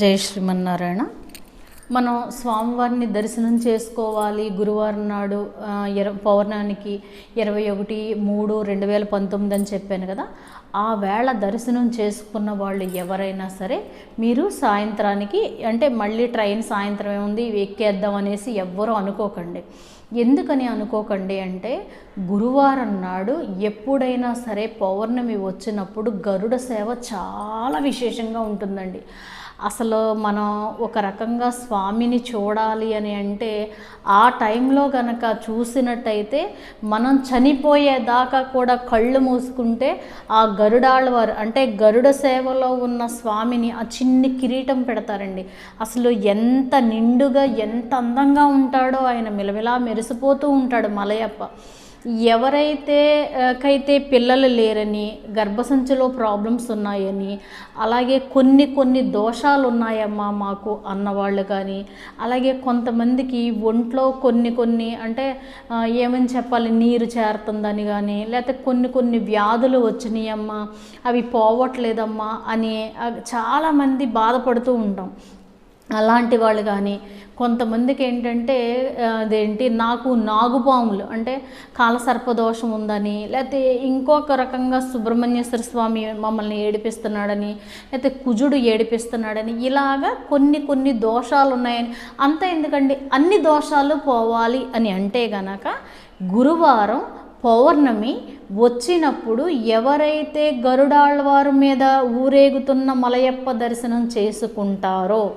జై శ్రీమన్నారాయణ. మనం స్వామివారిని దర్శనం చేసుకోవాలి. గురువారం నాడు ఇర పౌర్ణానికి ఇరవై ఒకటి మూడు రెండు వేల పంతొమ్మిది అని చెప్పాను కదా. ఆ వేళ దర్శనం చేసుకున్న వాళ్ళు ఎవరైనా సరే మీరు సాయంత్రానికి అంటే మళ్ళీ ట్రైన్ సాయంత్రం ఏముంది ఎక్కేద్దాం అనేసి ఎవ్వరూ అనుకోకండి. ఎందుకని అనుకోకండి అంటే గురువారం నాడు ఎప్పుడైనా సరే పౌర్ణమి వచ్చినప్పుడు గరుడ సేవ చాలా విశేషంగా ఉంటుందండి. అసలు మనం ఒక రకంగా స్వామిని చూడాలి అని అంటే ఆ టైంలో గనక చూసినట్టయితే మనం చనిపోయేదాకా కూడా కళ్ళు మూసుకుంటే ఆ గరుడాళ్ళవారు అంటే గరుడ సేవలో ఉన్న స్వామిని ఆ చిన్ని కిరీటం పెడతారండి. అసలు ఎంత నిండుగా ఎంత అందంగా ఉంటాడో ఆయన మిలమిలా మెరిసిపోతూ ఉంటాడు మలయప్ప. ఎవరైతే కైతే పిల్లలు లేరని గర్భసంచిలో ప్రాబ్లమ్స్ ఉన్నాయని అలాగే కొన్ని కొన్ని దోషాలు ఉన్నాయమ్మా మాకు అన్నవాళ్ళు కానీ అలాగే కొంతమందికి ఒంట్లో కొన్ని కొన్ని అంటే ఏమని చెప్పాలి నీరు చేరుతుందని కానీ లేకపోతే కొన్ని కొన్ని వ్యాధులు వచ్చినాయమ్మా అవి పోవట్లేదమ్మా అని చాలామంది బాధపడుతూ ఉంటాం. అలాంటి వాళ్ళు కానీ కొంతమందికి ఏంటంటే అదేంటి నాకు నాగుపాములు అంటే కాలసర్పదోషం ఉందని లేకపోతే ఇంకొక రకంగా సుబ్రహ్మణ్యేశ్వర స్వామి మమ్మల్ని ఏడిపిస్తున్నాడని లేకపోతే కుజుడు ఏడిపిస్తున్నాడని ఇలాగా కొన్ని కొన్ని దోషాలు ఉన్నాయని అంత ఎందుకండి? అన్ని దోషాలు పోవాలి అని అంటే గనక గురువారం పౌర్ణమి వచ్చినప్పుడు ఎవరైతే గరుడాళ్ళవారి మీద ఊరేగుతున్న మలయప్ప దర్శనం చేసుకుంటారో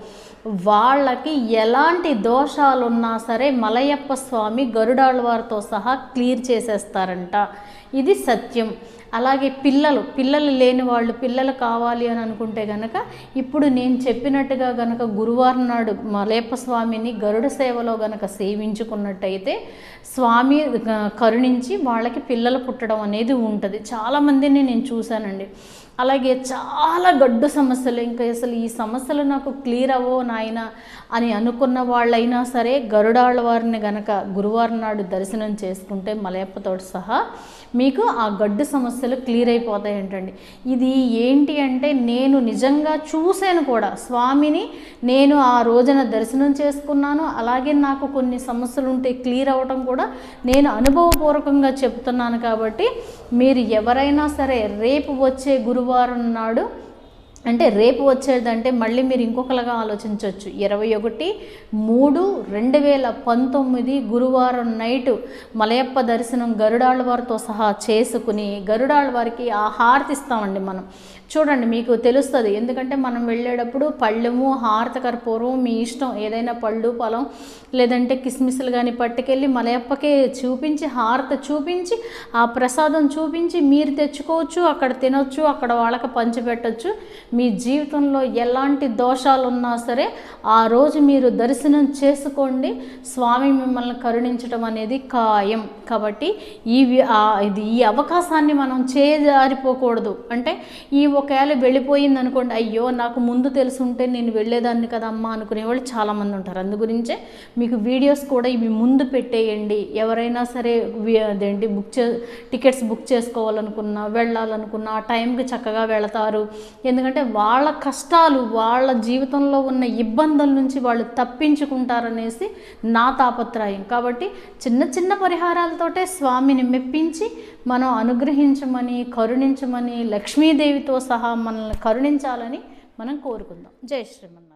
వాళ్ళకి ఎలాంటి దోషాలు ఉన్నా సరే మలయప్ప స్వామి గరుడాళ్ళవారితో సహా క్లియర్ చేసేస్తారంట. ఇది సత్యం. అలాగే పిల్లలు పిల్లలు లేని వాళ్ళు పిల్లలు కావాలి అని అనుకుంటే గనక ఇప్పుడు నేను చెప్పినట్టుగా గనక గురువారం నాడు మలయప్ప స్వామిని గరుడ సేవలో గనక సేవించుకున్నట్టయితే స్వామి కరుణించి వాళ్ళకి పిల్లలు పుట్టడం అనేది ఉంటుంది. చాలామందిని నేను చూశానండి. అలాగే చాలా గడ్డు సమస్యలు ఇంకా అసలు ఈ సమస్యలు నాకు క్లియర్ అవ్వో నాయన అని అనుకున్న వాళ్ళైనా సరే గరుడాళ్ళ వారిని గనక గురువారం నాడు దర్శనం చేసుకుంటే మలయప్పతో సహా మీకు ఆ గడ్డు సమస్యలు క్లియర్ అయిపోతాయి ఏంటండి ఇది ఏంటి అంటే నేను నిజంగా చూశాను కూడా. స్వామిని నేను ఆ రోజున దర్శనం చేసుకున్నాను. అలాగే నాకు కొన్ని సమస్యలు ఉంటే క్లియర్ అవ్వటం కూడా నేను అనుభవపూర్వకంగా చెప్తున్నాను కాబట్టి మీరు ఎవరైనా సరే రేపు వచ్చే గురువారం నాడు అంటే రేపు వచ్చేదంటే మళ్ళీ మీరు ఇంకొకలాగా ఆలోచించవచ్చు. ఇరవై ఒకటి మూడు రెండు వేల పంతొమ్మిది గురువారం నైటు మలయప్ప దర్శనం గరుడాళ్ళ వారితో సహా చేసుకుని గరుడాళ్ళ వారికి ఆ హారతి ఇస్తామండి మనం. చూడండి మీకు తెలుస్తుంది. ఎందుకంటే మనం వెళ్ళేటప్పుడు పళ్ళెము హారత కర్పూరం మీ ఇష్టం ఏదైనా పళ్ళు పొలం లేదంటే కిస్మిస్లు కానీ పట్టుకెళ్ళి మలయప్పకే చూపించి హారత చూపించి ఆ ప్రసాదం చూపించి మీరు తెచ్చుకోవచ్చు అక్కడ తినొచ్చు అక్కడ వాళ్ళకి పంచిపెట్టచ్చు. మీ జీవితంలో ఎలాంటి దోషాలు ఉన్నా సరే ఆ రోజు మీరు దర్శనం చేసుకోండి. స్వామి మిమ్మల్ని కరుణించడం అనేది ఖాయం. కాబట్టి ఈ వి- ఇది ఈ అవకాశాన్ని మనం చేజారిపోకూడదు. అంటే ఈ ఒకవేళ వెళ్ళిపోయింది అనుకోండి అయ్యో నాకు ముందు తెలుసుంటే నేను వెళ్ళేదాన్ని కదమ్మా అనుకునే వాళ్ళు చాలామంది ఉంటారు. అందు గురించే మీకు వీడియోస్ కూడా ఇవి ముందు పెట్టేయండి. ఎవరైనా సరే అదేంటి బుక్ చే టికెట్స్ బుక్ చేసుకోవాలనుకున్నా వెళ్ళాలనుకున్నా ఆ టైంకి చక్కగా వెళతారు. ఎందుకంటే వాళ్ళ కష్టాలు వాళ్ళ జీవితంలో ఉన్న ఇబ్బందుల నుంచి వాళ్ళు తప్పించుకుంటారనేసి నా తాపత్రయం. కాబట్టి చిన్న చిన్న పరిహారాలతోటే స్వామిని మెప్పించి మనం అనుగ్రహించమని కరుణించమని లక్ష్మీదేవితో సహా మనల్ని కరుణించాలని మనం కోరుకుందాం. జై శ్రీమన్నారాయణ.